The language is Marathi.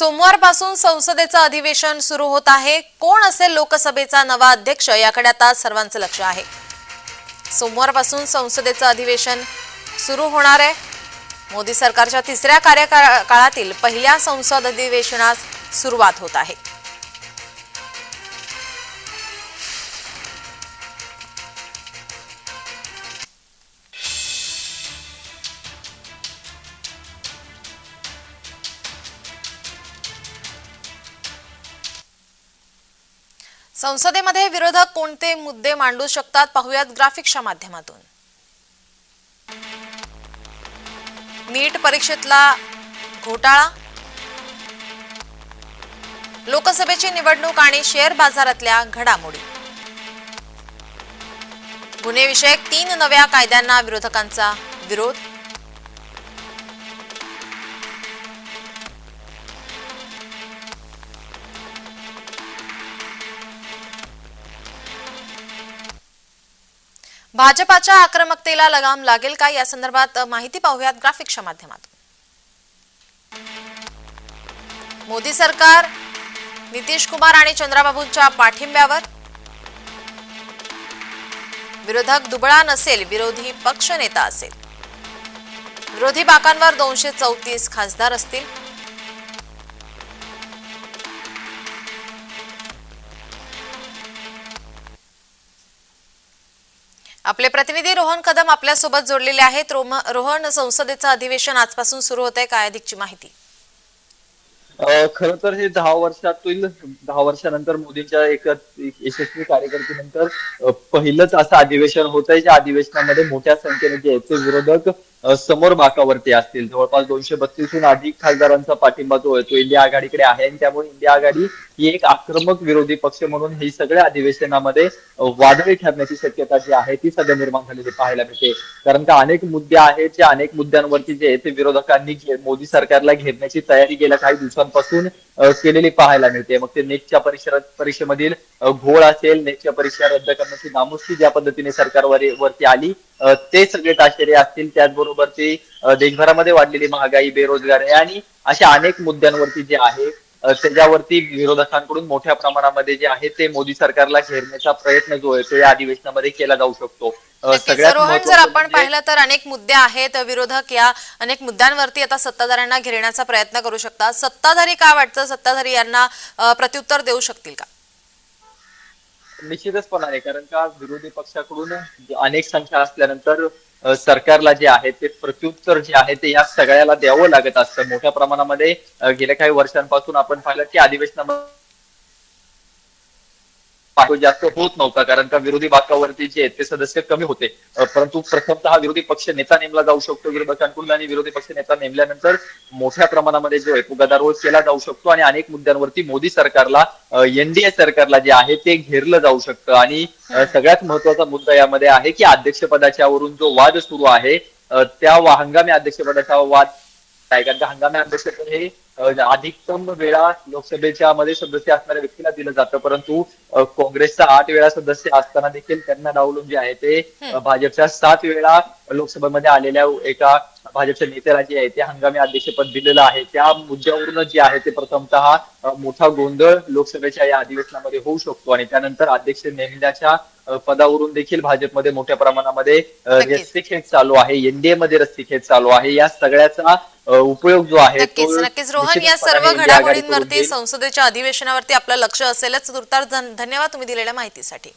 सोमवारपासून संसदेचं अधिवेशन सुरू होत आहे. कोण असेल लोकसभेचा नवा अध्यक्ष याकडे आता सर्वांचं लक्ष आहे. सोमवारपासून संसदेचं अधिवेशन सुरू होणार आहे. मोदी सरकारच्या तिसऱ्या कार्यकाळातील पहिल्या संसद अधिवेशनास सुरुवात होत आहे. संसदेमध्ये विरोधक कोणते मुद्दे मांडू शकतात पाहुयात ग्राफिक्सच्या माध्यमातून. नीट परीक्षेतला घोटाळा. लोकसभेची निवडणूक आणि शेअर बाजारातल्या घडामोडी. गुन्हेविषयक तीन नव्या कायद्यांना विरोधकांचा विरोध. भाजपाच्या आक्रमकतेला लगाम लागेल का? या संदर्भात माहिती पाहूयात ग्राफिक्सच्या माध्यमातून. मोदी सरकार नितीश कुमार आणि चंद्राबाबूंच्या पाठिंब्यावर? विरोधक दुबळा नसेल विरोधी पक्षनेता असेल. विरोधी बाकांवर दोनशे चौतीस खासदार असतील. आपले प्रतिनिधी रोहन कदम आपल्यासोबत जोडलेले आहेत. रोहन संसदेचं अधिवेशन आजपासून सुरू होत आहे काय अधिकची माहिती? खर तर हे दहा वर्षातील दहा वर्षानंतर मोदींच्या एक यशस्वी कार्यकर्तीनंतर पहिलंच असं अधिवेशन होत आहे ज्या अधिवेशनामध्ये मोठ्या संख्येने जे आहेत ते विरोधक समोर बाकावरती असतील. जवळपास दोनशे बत्तीसहून अधिक खासदारांचा पाठिंबा जो आहे तो इंडिया आघाडीकडे आहे. आणि त्यामुळे इंडिया आघाडी ही एक आक्रमक विरोधी पक्ष म्हणून ही सगळ्या अधिवेशनामध्ये वादळी ठरण्याची शक्यता जी आहे ती सध्या निर्माण झालेली पाहायला मिळते. कारण का अनेक मुद्दे आहेत जे अनेक मुद्द्यांवरती जे आहे ते विरोधकांनी घे- मोदी सरकारला घेरण्याची तयारी गेल्या काही दिवसांपासून केलेली पाहायला मिळते. मग ते नेटच्या परिसर परीक्षेमधील घोळ असेल नेटच्या परीक्षा रद्द करण्याची नामुष्की ज्या पद्धतीने सरकारवर वरती आली ते सगळे ताशेरे असतील त्याचबरोबर ते अ, देशभरामध्ये वाढलेली महागाई बेरोजगारी आणि अशा अनेक मुद्द्यांवरती जे आहे त्याच्यावरती विरोधकांकडून मोठ्या प्रमाणामध्ये जे आहे ते मोदी सरकारला घेरण्याचा प्रयत्न जो आहे तो या अधिवेशनामध्ये केला जाऊ शकतो. सगळ्यात जर आपण म्हणजे- पाहिलं तर अनेक मुद्दे आहेत विरोधक या अनेक मुद्द्यांवरती आता सत्ताधाऱ्यांना घेरण्याचा प्रयत्न करू शकतात. सत्ताधारी काय वाटतं? सत्ताधारी यांना प्रत्युत्तर देऊ शकतील का? निश्चितचपणा आहे. कारण का विरोधी पक्षाकडून अनेक संख्या असल्यानंतर सरकारला जे आहे ते प्रत्युत्तर जे आहे ते या सगळ्याला द्यावं लागत असतं. मोठ्या प्रमाणामध्ये गेल्या काही वर्षांपासून आपण पाहिलं की अधिवेशनामध्ये तो जास्त होत नव्हता कारण का विरोधी बाकावरती जे आहेत ते सदस्य कमी होते. परंतु प्रथमतः विरोधी पक्ष नेता नेमला जाऊ शकतो. विरोधकांकडून आणि विरोधी पक्ष नेता नेमल्यानंतर मोठ्या प्रमाणामध्ये जो आहे तो गदारोळ केला जाऊ शकतो आणि अनेक मुद्द्यांवरती मोदी सरकारला एनडीए सरकारला जे आहे ते घेरलं जाऊ शकतं. आणि सगळ्यात महत्त्वाचा मुद्दा यामध्ये आहे की अध्यक्षपदाच्या वरून जो वाद सुरू आहे त्या हंगामी अध्यक्षपदाचा वाद आहे. कारण का हंगामी अध्यक्षपद हे अधिकतम वेळा लोकसभेच्या मध्ये सदस्य असणाऱ्या व्यक्तीला दिलं जातं. परंतु काँग्रेसचा आठ वेळा सदस्य असताना देखील त्यांना डावलून जे आहे ते. भाजपच्या सात वेळा लोकसभेमध्ये आलेल्या एका भाजपच्या नेत्याला जे आहे ते हंगामी अध्यक्षपद दिलेलं आहे. त्या मुद्द्यावरून जे आहे ते प्रथमतः मोठा गोंधळ लोकसभेच्या या अधिवेशनामध्ये होऊ शकतो आणि त्यानंतर अध्यक्ष नेमण्याच्या पदावरून देखील भाजपमध्ये मोठ्या प्रमाणामध्ये. रस्सीखेच चालू आहे. एनडीए मध्ये रस्सीखेच चालू आहे. या सगळ्याचा उपयोग जो आहे नक्कीच तो नक्कीच रोहन या सर्व घडामोडींवरती. संसदेच्या अधिवेशनावरती आपलं लक्ष असेलच. तुर्तार धन- धन्यवाद तुम्ही दिलेल्या माहितीसाठी.